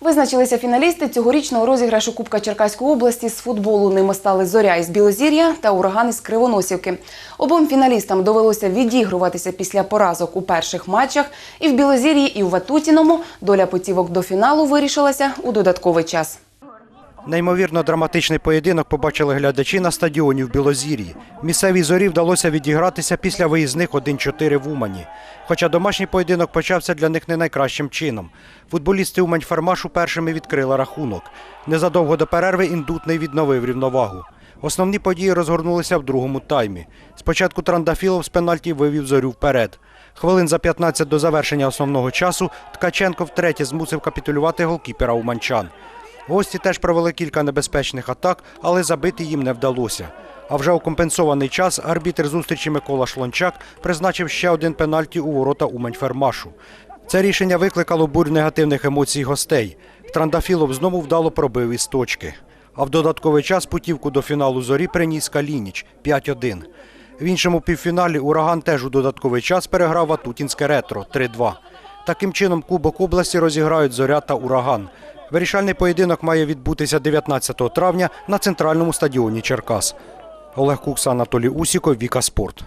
Визначилися фіналісти цьогорічного розіграшу Кубка Черкаської області з футболу. Ними стали Зоря із Білозір'я та Ураган із Кривоносівки. Обом фіналістам довелося відігруватися після поразок у перших матчах. І в Білозір'ї, і в Ватутіному доля потівок до фіналу вирішилася у додатковий час. Неймовірно драматичний поєдинок побачили глядачі на стадіоні в Білозір'ї. Місцевій зорі вдалося відігратися після виїзних 1-4 в Умані. Хоча домашній поєдинок почався для них не найкращим чином. Футболісти Умань Фармашу першими відкрили рахунок. Незадовго до перерви індутний відновив рівновагу. Основні події розгорнулися в другому таймі. Спочатку Трандафілов з пенальті вивів зорю вперед. Хвилин за 15 до завершення основного часу Ткаченко втретє змусив капітулювати голкіпера уманчан. Гості теж провели кілька небезпечних атак, але забити їм не вдалося. А вже у компенсований час арбітр зустрічі Микола Шлончак призначив ще один пенальті у ворота Умань-Фермашу. Це рішення викликало бурю негативних емоцій гостей. Трандафілов знову вдало пробив із точки. А в додатковий час путівку до фіналу зорі приніс Калініч 5-1. В іншому півфіналі Ураган теж у додатковий час переграв Ватутінське ретро 3-2. Таким чином Кубок області розіграють Зоря та Ураган. Вирішальний поєдинок має відбутися 19 травня на центральному стадіоні Черкас. Олег Кукса, Анатолій Усіков, Віка Спорт.